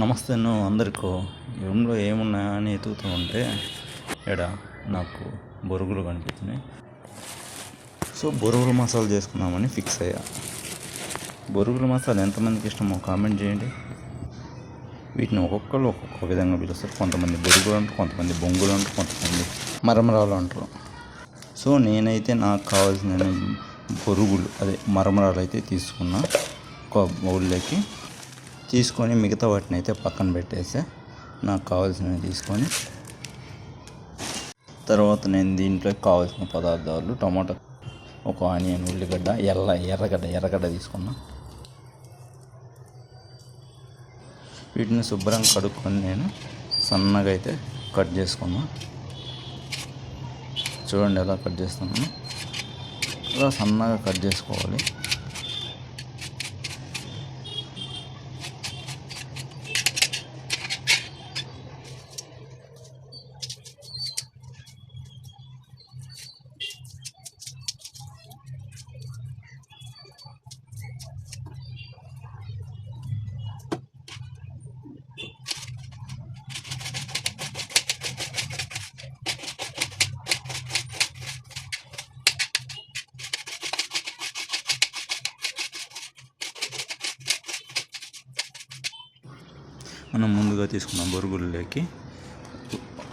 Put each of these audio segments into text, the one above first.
నమస్తే నువ్వు అందరికీ. రూమ్లో ఏమున్నాయా అని ఎతుకుతూ ఉంటే ఇక్కడ నాకు బొరుగులు కనిపించినాయి. సో బొరుగులు మసాలా చేసుకుందామని ఫిక్స్ అయ్యా. బొరుగుల మసాలా ఎంతమందికి ఇష్టమో కామెంట్ చేయండి. వీటిని ఒక్కొక్కరు ఒక్కొక్క విధంగా పిలుస్తారు. కొంతమంది బొరుగులు అంటారు కొంతమంది బొంగులు అంటారు కొంతమంది మరమరాలు అంటారు. సో నేనైతే నాకు కావాల్సిన బొరుగులు అదే మరమరాలు అయితే తీసుకున్నా. ఒక బౌల్లోకి తీసుకొని మిగతా వాటిని అయితే పక్కన పెట్టేసి నాకు కావాల్సినవి తీసుకొని తర్వాత నేను దీంట్లో కావాల్సిన పదార్థాలు టమాటా ఒక ఆనియన్ ఉల్లిగడ్డ ఎర్ర ఎర్రగడ్డ ఎర్రగడ్డ తీసుకున్నా. వీటిని శుభ్రంగా కడుక్కొని నేను సన్నగా అయితే కట్ చేసుకున్నా. చూడండి ఎలా కట్ చేస్తున్నాను. ఇలా సన్నగా కట్ చేసుకోవాలి. మనం ముందుగా తీసుకున్న బొరుగుల్లోకి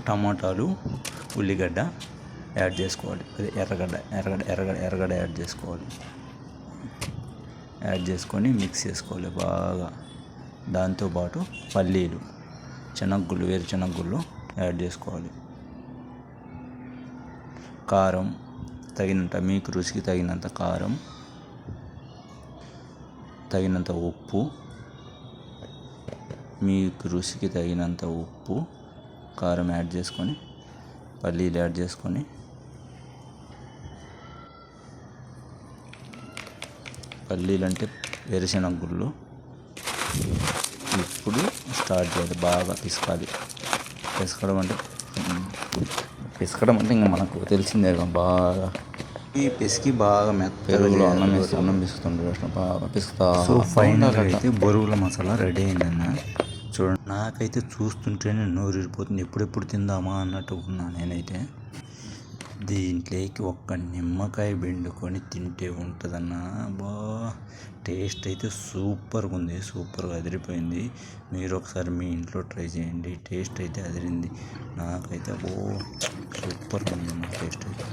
టమాటాలు ఉల్లిగడ్డ యాడ్ చేసుకోవాలి. అదే ఎర్రగడ్డ ఎర్రగడ్డ ఎర్రగడ్డ ఎర్రగడ్డ యాడ్ చేసుకోవాలి. యాడ్ చేసుకొని మిక్స్ చేసుకోవాలి బాగా. దాంతోపాటు పల్లీలు శనగగుళ్ళు వేరుశనగగుళ్ళు యాడ్ చేసుకోవాలి. కారం తగినంత మీకు రుచికి తగినంత కారం తగినంత ఉప్పు మీకు రుచికి తగినంత ఉప్పు కారం యాడ్ చేసుకొని పల్లీలు యాడ్ చేసుకొని. పల్లీలు అంటే వేరుశనగ గుళ్ళు ఇప్పుడు స్టార్ట్ చేయాలి బాగా పిసకాలి. పిసకడం అంటే పిసకడం అంటే ఇంకా మనకు తెలిసిందే బాగా. ఈ పిసికి బాగా మెత్త పెరుగులో అన్నం వేసి అన్నం పిసుకుతుంటారు బాగా పిసుకుతా సో ఫైనల్ అయితే బొరుగుల మసాలా రెడీ అయిందన్న. చూడండి. నాకైతే చూస్తుంటేనే నోరిపోతుంది ఎప్పుడెప్పుడు తిందామా అన్నట్టు ఉన్నా నేనైతే. దీంట్లోకి ఒక్క నిమ్మకాయ పిండుకొని తింటే ఉంటుందన్న. బా టేస్ట్ అయితే సూపర్గా ఉంది. సూపర్గా అదిరిపోయింది. మీరు ఒకసారి మీ ఇంట్లో ట్రై చేయండి. టేస్ట్ అయితే అదిరింది. నాకైతే ఓ సూపర్గా ఉంది నా టేస్ట్ అయితే.